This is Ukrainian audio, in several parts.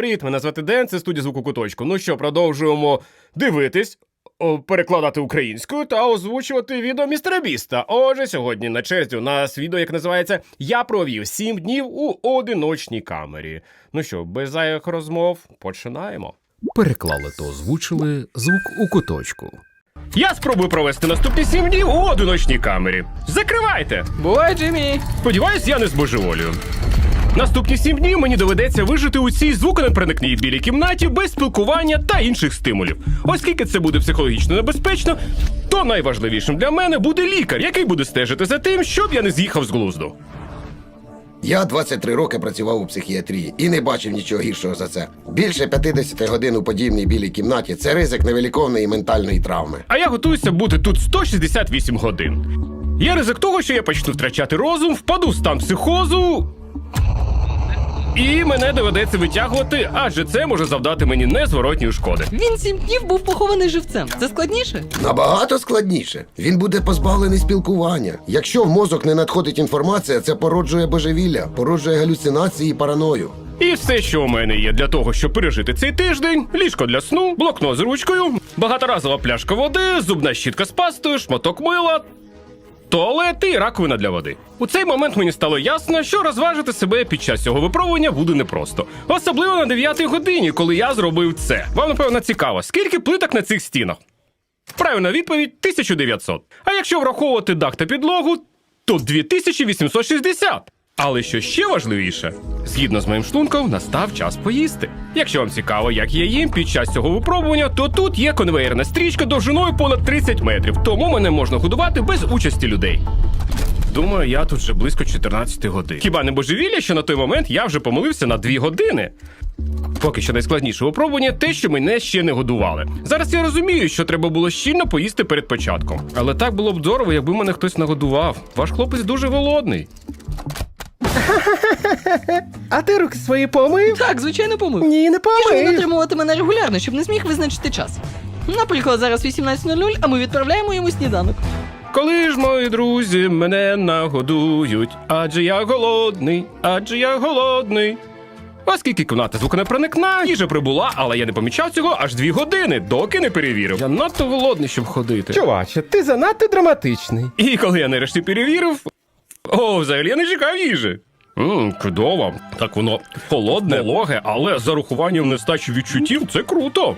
Привіт, мене звати Ден, це студія звуку куточку. Ну що, продовжуємо дивитись, перекладати українською та озвучувати відео містера Біста. Отже, сьогодні на черзі у нас відео, яке називається Я провів 7 днів у одиночній камері. Ну що, без зайвих розмов, починаємо. Переклали та озвучили звук у куточку. Я спробую провести наступні 7 днів у одиночній камері. Закривайте! Бувай, Джиммі! Сподіваюсь, я не збожеволюю. Наступні сім днів мені доведеться вижити у цій звуконепроникній білій кімнаті без спілкування та інших стимулів. Оскільки це буде психологічно небезпечно, то найважливішим для мене буде лікар, який буде стежити за тим, щоб я не з'їхав з глузду. Я 23 роки працював у психіатрії і не бачив нічого гіршого за це. Більше 50 годин у подібній білій кімнаті це ризик невиліковної ментальної травми. А я готуюся бути тут 168 годин. Є ризик того, що я почну втрачати розум, впаду в стан психозу. І мене доведеться витягувати, адже це може завдати мені незворотньої шкоди. Він сім днів був похований живцем. Це складніше? Набагато складніше. Він буде позбавлений спілкування. Якщо в мозок не надходить інформація, це породжує божевілля, породжує галюцинації і параною. І все, що у мене є для того, щоб пережити цей тиждень: ліжко для сну, блокнот з ручкою, багаторазова пляшка води, зубна щітка з пастою, шматок мила. Туалет і раковина для води. У цей момент мені стало ясно, що розважити себе під час цього випробування буде непросто. Особливо на 9 годині, коли я зробив це. Вам, напевно, цікаво, скільки плиток на цих стінах? Правильна відповідь 1900. А якщо враховувати дах та підлогу, то 2860. Але що ще важливіше, згідно з моїм шлунком, настав час поїсти. Якщо вам цікаво, як я їм під час цього випробування, то тут є конвейерна стрічка довжиною понад 30 метрів, тому мене можна годувати без участі людей. Думаю, я тут вже близько 14 годин. Хіба не божевілля, що на той момент я вже помилився на 2 години? Поки що найскладніше випробування те, що мене ще не годували. Зараз я розумію, що треба було щільно поїсти перед початком. Але так було б здорово, якби мене хтось нагодував. Ваш хлопець дуже голодний. А ти руки свої помив? Так, звичайно, помив. Ні, не Пішов помив. натримувати мене регулярно, щоб не зміг визначити час. Наприклад, зараз 18.00, а ми відправляємо йому сніданок. Коли ж мої друзі мене нагодують, адже я голодний, адже я голодний. Оскільки кімната звуконепроникна, їжа прибула, але я не помічав цього аж дві години, доки не перевірив. Я надто голодний, щоб ходити. Чуваче, ти занадто драматичний. І коли я нарешті перевірив. О, взагалі я не чекав їжі. Ммм, чудово. Так воно холодне, логе, але з зарахуванням нестачі відчуттів це круто.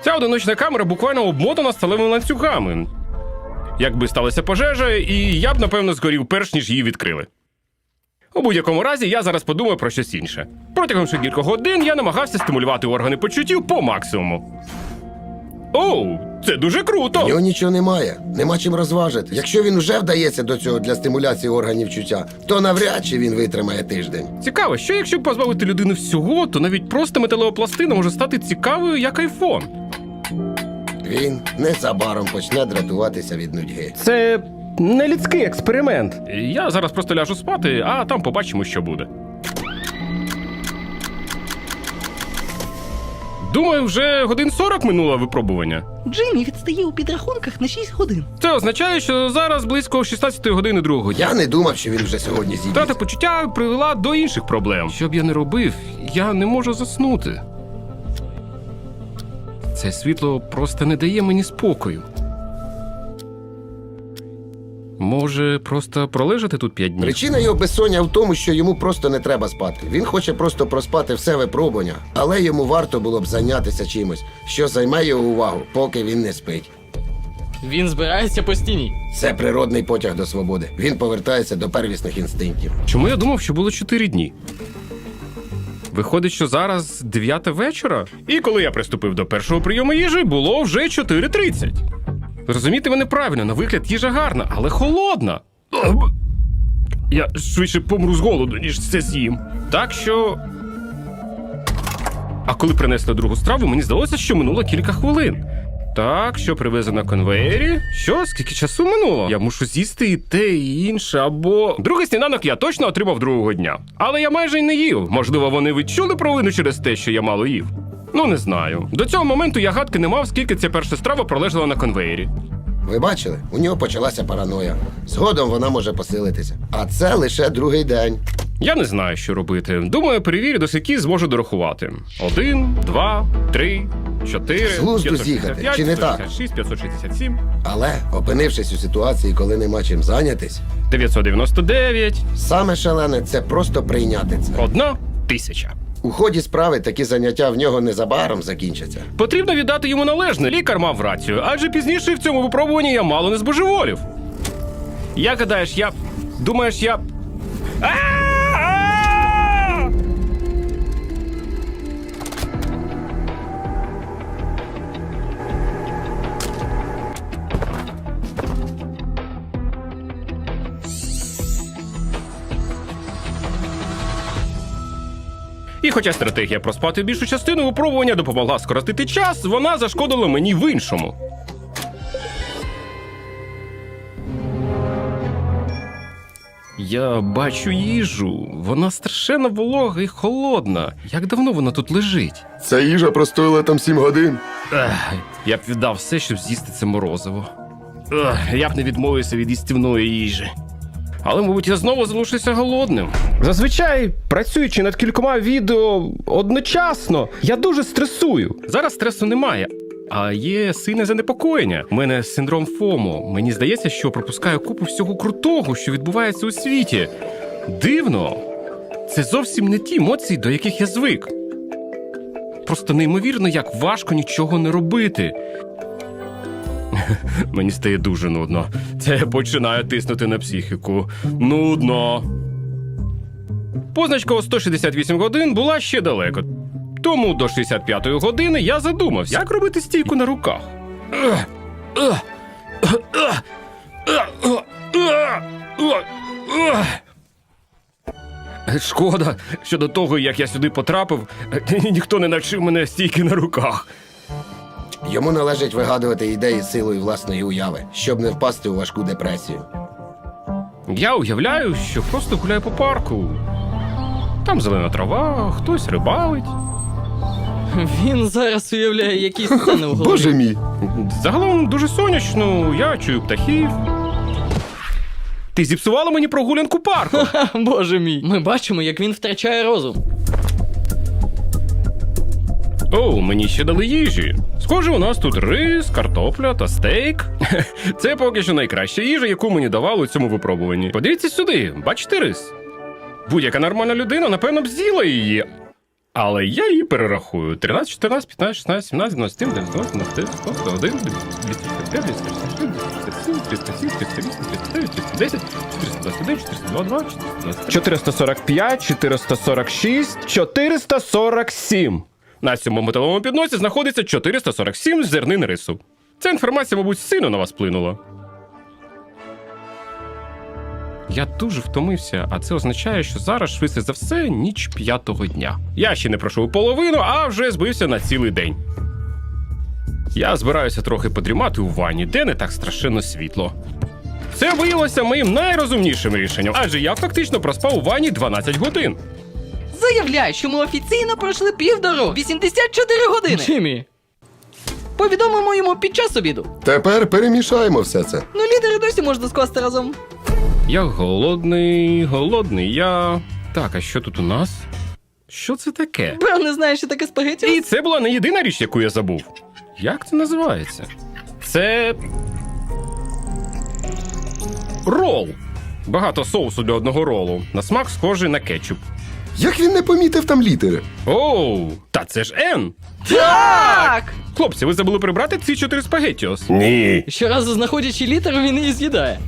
Ця одиночна камера буквально обмотана сталевими ланцюгами. Якби сталася пожежа, і я б, напевно, згорів перш ніж її відкрили. У будь-якому разі я зараз подумаю про щось інше. Протягом ще кількох годин я намагався стимулювати органи почуттів по максимуму. Оу, це дуже В круто! нього нічого немає, нема чим розважити. Якщо він вже вдається до цього для стимуляції органів чуття, то навряд чи він витримає тиждень. Цікаво, що якщо позбавити людину всього, то навіть просто металева пластина може стати цікавою, як айфон. Він незабаром почне дратуватися від нудьги. Це не людський експеримент. Я зараз просто ляжу спати, а там побачимо, що буде. Думаю, вже годин 40 минуло випробування. Джиммі відстає у підрахунках на 6 годин. Це означає, що зараз близько 16 години другого. Я не думав, що він вже сьогодні зійде. Втрата почуття привела до інших проблем. Що б я не робив, я не можу заснути. Це світло просто не дає мені спокою. Може, просто пролежати тут п'ять днів? Причина його безсоння в тому, що йому просто не треба спати. Він хоче просто проспати все випробування, але йому варто було б зайнятися чимось, що займе його увагу, поки він не спить. Він збирається по стіні. Це природний потяг до свободи. Він повертається до первісних інстинктів. Чому я думав, що було 4 дні? Виходить, що зараз 9 вечора. І коли я приступив до першого прийому їжі, було вже 4.30. Розумієте мене правильно, на вигляд їжа гарна, але холодна. Я швидше помру з голоду, ніж це з'їм. Так що. А коли принесли другу страву, мені здалося, що минуло кілька хвилин. Так, що привезли на конвеєрі? Що, скільки часу минуло? Я мушу з'їсти і те, і інше, або. Другий сніданок я точно отримав другого дня. Але я майже й не їв. Можливо, вони відчули провину через те, що я мало їв. Ну, не знаю. До цього моменту я гадки не мав, скільки ця перша страва пролежала на конвеєрі. Ви бачили? У нього почалася параноя. Згодом вона може посилитися. А це лише другий день. Я не знаю, що робити. Думаю, перевірю, до скільки зможу дорахувати. Один, два, три, чотири. З глузду з'їхати, чи не так? 566, 567, Але, опинившись у ситуації, коли нема чим зайнятись, 999, саме шалене це просто прийняти це. одна тисяча. У ході справи такі заняття в нього незабаром закінчаться. Потрібно віддати йому належне. Лікар мав рацію, адже пізніше в цьому випробуванні я мало не збожеволів. Як гадаєш, я. Думаєш, я. А-а-а! Хоча стратегія проспати більшу частину випробування допомогла скоротити час, вона зашкодила мені в іншому. Я бачу їжу. Вона страшенно волога і холодна. Як давно вона тут лежить? Ця їжа простоїла там сім годин. Ех, я б віддав все, щоб з'їсти це морозиво. Ех, я б не відмовився від їстівної їжі. Але, мабуть, я знову залишуся голодним. Зазвичай, працюючи над кількома відео одночасно, я дуже стресую. Зараз стресу немає. А є сильне занепокоєння. У мене синдром ФОМО. Мені здається, що пропускаю купу всього крутого, що відбувається у світі. Дивно. Це зовсім не ті емоції, до яких я звик. Просто неймовірно, як важко нічого не робити. Мені стає дуже нудно. Це починає тиснути на психіку. Нудно. Позначка у 168 годин була ще далеко. Тому до 65-ї години я задумався, як робити стійку на руках. Шкода, що до того, як я сюди потрапив, ніхто не навчив мене стійки на руках. Йому належить вигадувати ідеї силою власної уяви, щоб не впасти у важку депресію. Я уявляю, що просто гуляю по парку. Там зелена трава, хтось рибалить. Він зараз уявляє якісь сцени в голові. мій! Загалом дуже сонячно, я чую птахів. Ти зіпсувала мені прогулянку парку. Боже мій. Ми бачимо, як він втрачає розум. О, мені ще дали їжі. Схоже, у нас тут рис, картопля та стейк. Це поки що найкраща їжа, яку мені давали у цьому випробуванні. Подивіться сюди, бачите рис? Будь-яка нормальна людина, напевно, б з'їла її. Але я її перерахую. 13, 14, 15, 16, 17, 97, 98, 99, 100, 101, 265, 266, 267, 307, 308, 309, 310, 421, 422, 423. 445, 446, 447. На цьому металовому підносі знаходиться 447 зернин рису. Ця інформація, мабуть, сильно на вас вплинула. Я дуже втомився, а це означає, що зараз швидше за все ніч п'ятого дня. Я ще не пройшов половину, а вже збився на цілий день. Я збираюся трохи подрімати у ванні, де не так страшенно світло. Це виявилося моїм найрозумнішим рішенням, адже я фактично проспав у ванні 12 годин. Заявляю, що ми офіційно пройшли півдорогу 84 години. Джиммі. Повідомимо йому під час обіду. Тепер перемішаємо все це. Ну, лідери досі можна скласти разом. Я голодний, голодний я. Так, а що тут у нас? Що це таке? Не знаєш, що таке спагеті? І це була не єдина річ, яку я забув. Як це називається? Це. Рол. Багато соусу для одного ролу. На смак схожий на кетчуп. Як він не помітив там літери? Оу, та це ж Н. Так! Хлопці, ви забули прибрати ці чотири спагеттіос. Ні. Щоразу знаходячи літеру, він її з'їдає.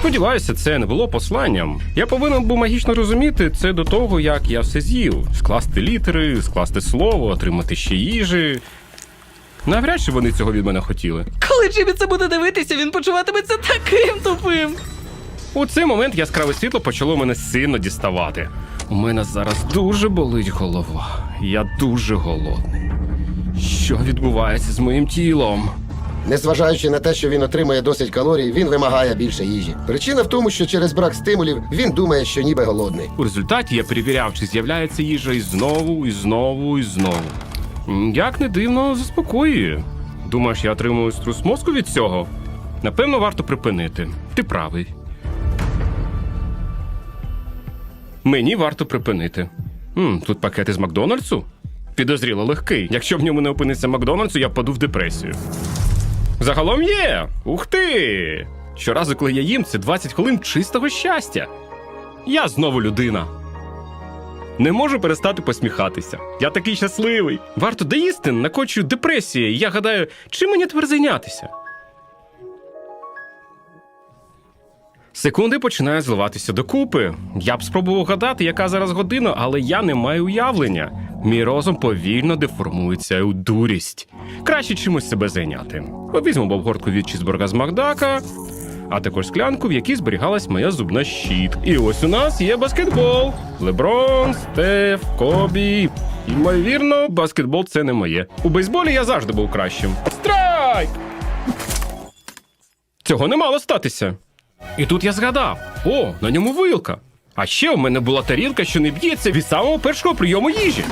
Сподіваюся, це не було посланням. Я повинен був магічно розуміти це до того, як я все з'їв. Скласти літери, скласти слово, отримати ще їжі. Навряд чи вони цього від мене хотіли. Коли Джиммі це буде дивитися, він почуватиметься таким тупим. У цей момент яскраве світло почало мене сильно діставати. У мене зараз дуже болить голова. Я дуже голодний. Що відбувається з моїм тілом? Незважаючи на те, що він отримує досить калорій, він вимагає більше їжі. Причина в тому, що через брак стимулів він думає, що ніби голодний. У результаті я перевіряв, чи з'являється їжа і знову, і знову, і знову. Як не дивно, заспокоює. Думаєш, я отримую струс мозку від цього? Напевно, варто припинити. Ти правий. Мені варто припинити. М, тут пакети з Макдональдсу? Підозріло легкий. Якщо в ньому не опиниться Макдональдсу, я впаду в депресію. Загалом є. Ух ти! Щоразу, коли я їм, це 20 хвилин чистого щастя. Я знову людина. Не можу перестати посміхатися. Я такий щасливий. Варто доїсти, накочую депресія, і я гадаю, чим мені тепер Секунди починають зливатися докупи. Я б спробував гадати, яка зараз година, але я не маю уявлення. Мій розум повільно деформується у дурість. Краще чимось себе зайняти. Візьмемо обгортку від чізбурга з Макдака, а також склянку, в якій зберігалась моя зубна щітка. І ось у нас є баскетбол. Леброн, Стеф, Кобі. Ймовірно, баскетбол це не моє. У бейсболі я завжди був кращим. Страйк! Цього не мало статися. І тут я згадав: о, на ньому вилка. А ще у мене була тарілка, що не б'ється від самого першого прийому їжі.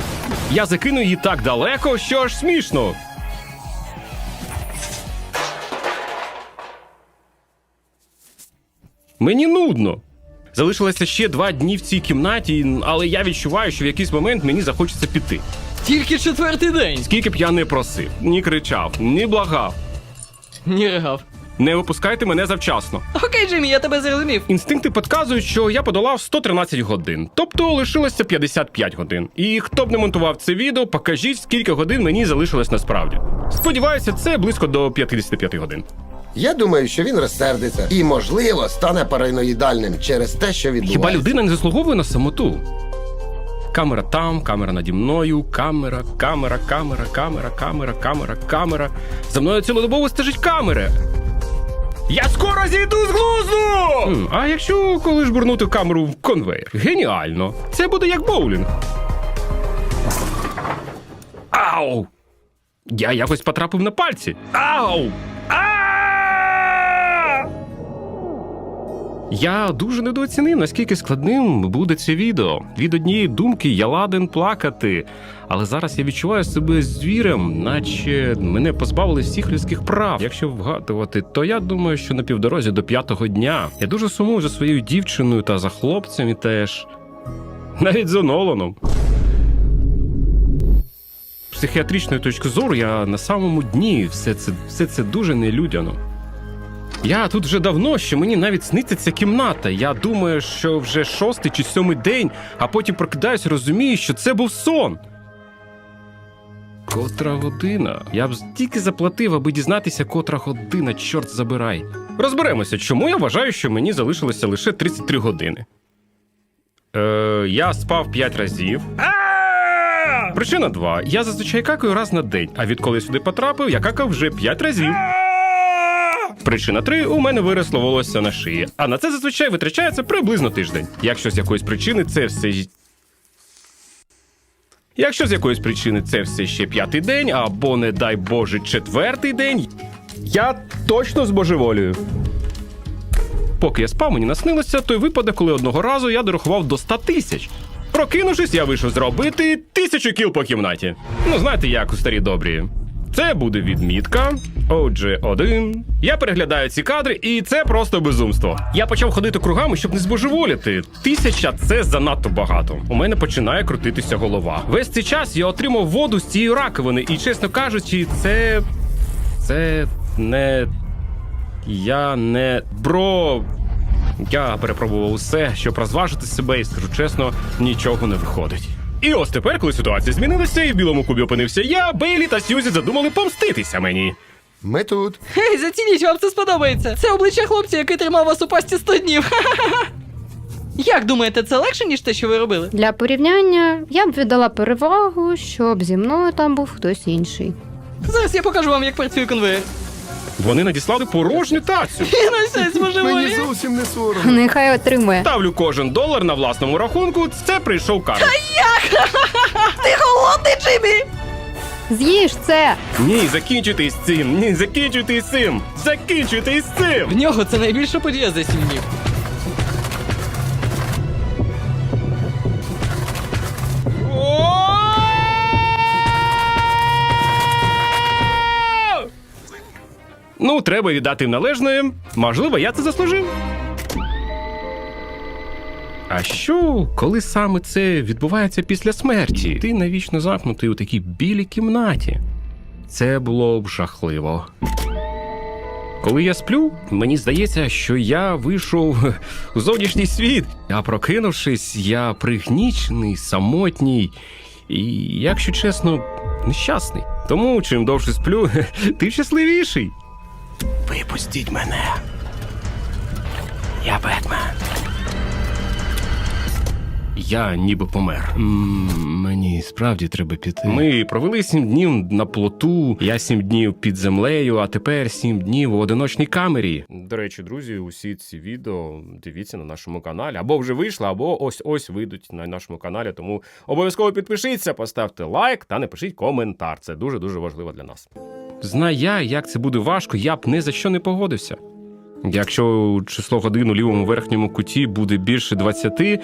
Я закину її так далеко, що аж смішно. Мені нудно. Залишилося ще два дні в цій кімнаті, але я відчуваю, що в якийсь момент мені захочеться піти. Тільки четвертий день. Скільки б я не просив, ні кричав, ні благав. Ні ригав. Не випускайте мене завчасно. Окей, Джиммі, я тебе зрозумів. Інстинкти підказують, що я подолав 113 годин, тобто лишилося 55 годин. І хто б не монтував це відео, покажіть, скільки годин мені залишилось насправді. Сподіваюся, це близько до 55 годин. Я думаю, що він розсердиться і, можливо, стане параноїдальним через те, що відбувається. Хіба людина не заслуговує на самоту? Камера там, камера наді мною, камера, камера, камера, камера, камера, камера, камера. За мною цілодобово стежить камери. Я скоро зійду з глузду! А якщо коли ж бурнути камеру в конвейер? Геніально! Це буде як боулінг. Ау! Я якось потрапив на пальці. Ау! Я дуже недооцінив, наскільки складним буде це відео. Від однієї думки я ладен плакати. Але зараз я відчуваю себе звірем, наче мене позбавили всіх людських прав. Якщо вгадувати, то я думаю, що на півдорозі до п'ятого дня я дуже сумую за своєю дівчиною та за хлопцями теж. Навіть за Ноланом. З психіатричної точки зору я на самому дні все це, все це дуже нелюдяно. Я тут вже давно, що мені навіть сниться ця кімната. Я думаю, що вже шостий чи сьомий день, а потім прокидаюсь розумію, що це був сон. Котра година? Я б тільки заплатив, аби дізнатися, котра година, чорт забирай. Розберемося, чому я вважаю, що мені залишилося лише 33 години. Е, я спав 5 разів. Причина 2. Я зазвичай какаю раз на день, а відколи сюди потрапив, я какав вже 5 разів. Причина 3. у мене виросло волосся на шиї, а на це зазвичай витрачається приблизно тиждень. Якщо з якоїсь причини це все. Якщо з якоїсь причини це все ще п'ятий день, або, не дай Боже, четвертий день, Я точно збожеволію. Поки я спав, мені наснилося той випадок, коли одного разу я дорахував до 100 тисяч. Прокинувшись, я вийшов зробити тисячу кіл по кімнаті. Ну, знаєте, як у старі добрі. Це буде відмітка. Отже, один. Я переглядаю ці кадри, і це просто безумство. Я почав ходити кругами, щоб не збожеволіти. Тисяча це занадто багато. У мене починає крутитися голова. Весь цей час я отримав воду з цієї раковини, і, чесно кажучи, це. це не. Я не. Бро. Я перепробував усе, щоб розважити себе, і скажу чесно, нічого не виходить. І ось тепер, коли ситуація змінилася, і в білому кубі опинився я, Бейлі та Сьюзі задумали помститися мені. Ми тут. Гей, зацініть, вам це сподобається. Це обличчя хлопця, який тримав вас у пасті 100 днів. Як думаєте, це легше, ніж те, що ви робили? Для порівняння я б віддала перевагу, щоб зі мною там був хтось інший. Зараз я покажу вам, як працює конвейер. Вони надіслали порожню тацю. І на щось божеволі. зовсім не соромно. Нехай отримує. Ставлю кожен долар на власному рахунку. Це прийшов карт. Ти голодний, Джиммі! З'їж це! Ні, закінчуйте із цим. Ні, закінчуйте із цим. Закінчуйте із цим. В нього це найбільша подія за сім днів. Ну, треба віддати їм належне. Можливо, я це заслужив. А що, коли саме це відбувається після смерті? Ти навічно замкнутий у такій білій кімнаті. Це було б жахливо. Коли я сплю, мені здається, що я вийшов у зовнішній світ. А прокинувшись, я пригнічений, самотній і, якщо чесно, нещасний. Тому чим довше сплю, тим щасливіший. Випустіть мене. Я Бетмен. Я ніби помер. мені справді треба піти. Ми провели сім днів на плоту, я сім днів під землею, а тепер сім днів у одиночній камері. До речі, друзі, усі ці відео дивіться на нашому каналі. Або вже вийшли, або ось ось вийдуть на нашому каналі. Тому обов'язково підпишіться, поставте лайк та напишіть коментар. Це дуже дуже важливо для нас. Знаю я, як це буде важко, я б ні за що не погодився. Якщо число годин у лівому верхньому куті буде більше 20,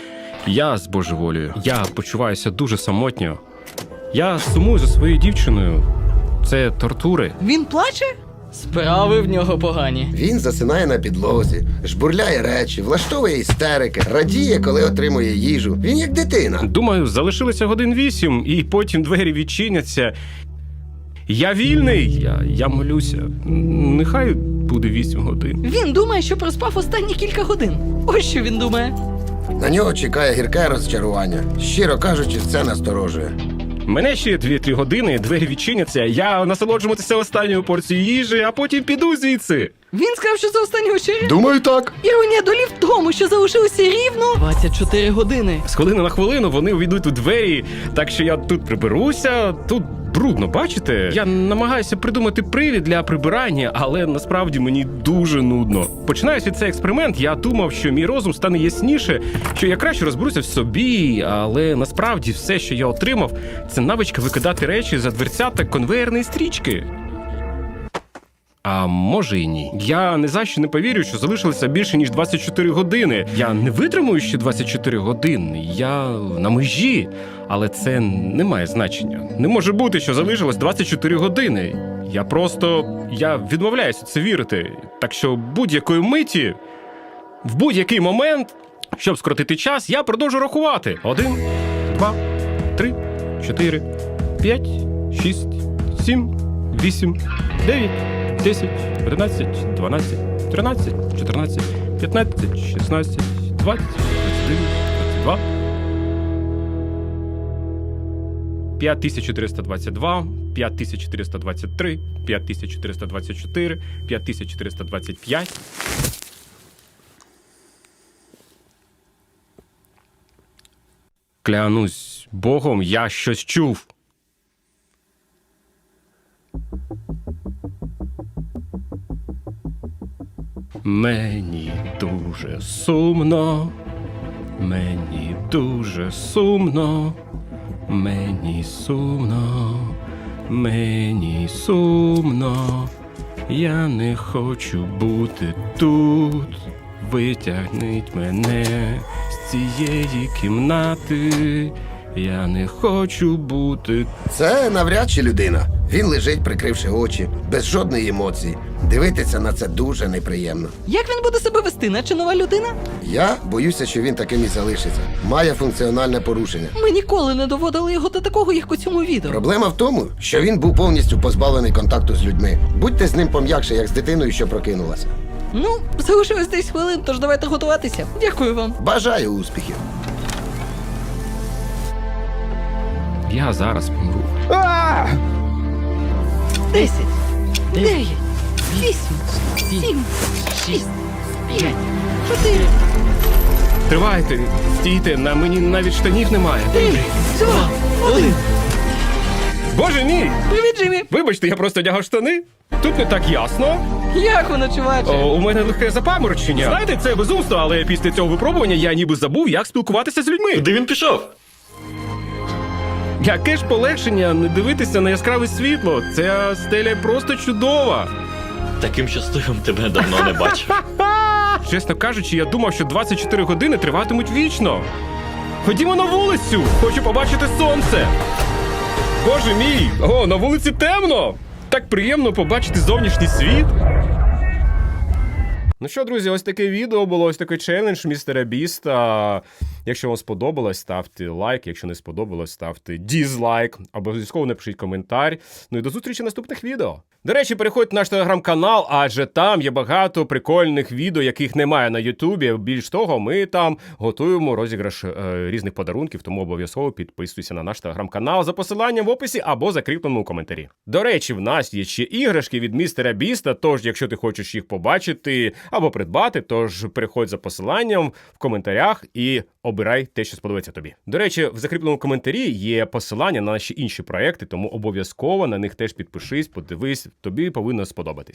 я збожеволюю. Я почуваюся дуже самотньо. Я сумую за своєю дівчиною. Це тортури. Він плаче? Справи в нього погані. Він засинає на підлозі, жбурляє речі, влаштовує істерики, радіє, коли отримує їжу. Він як дитина. Думаю, залишилося годин вісім, і потім двері відчиняться. Я вільний, я, я молюся. Нехай буде вісім годин. Він думає, що проспав останні кілька годин. Ось що він думає. На нього чекає гірке розчарування. Щиро кажучи, це насторожує. Мене ще 2-3 години, двері відчиняться, я насолоджуватися останньою порцією їжі, а потім піду звідси. Він сказав, що за останні вечері. Думаю, так. Іронія долі в тому, що залишилося рівно. 24 години. З хвилини на хвилину вони увійдуть у двері, так що я тут приберуся, тут брудно, бачите? Я намагаюся придумати привід для прибирання, але насправді мені дуже нудно. Починаючи цей експеримент, я думав, що мій розум стане ясніше, що я краще розберуся в собі, але насправді все, що я отримав, це навичка викидати речі за дверцята конвеєрної стрічки. А може і ні. Я не за що не повірю, що залишилося більше ніж 24 години. Я не витримую ще 24 години. Я на межі, але це не має значення. Не може бути, що залишилось 24 години. Я просто я відмовляюся це вірити. Так що будь-якої миті, в будь-який момент, щоб скоротити час, я продовжу рахувати. Один, два, три, чотири, п'ять, шість, сім, вісім, дев'ять. 10, 11, 12, 13, 14, 15, 16, 20, 21, 22. 5422, 5423, 5424, 5425. Клянусь Богом, я щось чув. Мені дуже сумно, мені дуже сумно, мені сумно, мені сумно, я не хочу бути тут. Витягніть мене з цієї кімнати. Я не хочу бути Це навряд чи людина. Він лежить, прикривши очі, без жодної емоції. Дивитися на це дуже неприємно. Як він буде себе вести, наче нова людина? Я боюся, що він таким і залишиться. Має функціональне порушення. Ми ніколи не доводили його до такого, як у цьому відео. Проблема в тому, що він був повністю позбавлений контакту з людьми. Будьте з ним пом'якше, як з дитиною, що прокинулася. Ну, залишилось 10 хвилин, тож давайте готуватися. Дякую вам. Бажаю успіхів. Я зараз помру. 10, 9, 8, 7, 6, 5, 4, Тривайте, стійте, на мені навіть штанів немає. 3, 2, 1. Боже мій! Привіт, Джиммі! Вибачте, я просто одягав штани. Тут не так ясно. Як воно, чуваче? О, у мене легке запаморочення. Знаєте, це безумство, але після цього випробування я ніби забув, як спілкуватися з людьми. Куди він пішов? Яке ж полегшення не дивитися на яскраве світло. Ця стеля просто чудова. Таким щасливим тебе давно не бачив. Чесно кажучи, я думав, що 24 години триватимуть вічно. Ходімо на вулицю! Хочу побачити сонце. Боже мій! О, на вулиці темно! Так приємно побачити зовнішній світ. Ну що, друзі, ось таке відео було, ось такий челендж містера Біста. Якщо вам сподобалось, ставте лайк. Якщо не сподобалось, ставте дізлайк. Обов'язково напишіть коментар. Ну і до зустрічі в наступних відео. До речі, переходьте на наш телеграм-канал, адже там є багато прикольних відео, яких немає на Ютубі. Більш того, ми там готуємо розіграш е, різних подарунків, тому обов'язково підписуйся на наш телеграм-канал за посиланням в описі або закріпленому коментарі. До речі, в нас є ще іграшки від містера Біста. Тож, якщо ти хочеш їх побачити або придбати, тож переходь за посиланням в коментарях і обирай те, що сподобається тобі. До речі, в закріпленому коментарі є посилання на наші інші проекти, тому обов'язково на них теж підпишись, подивись, тобі повинно сподобатись.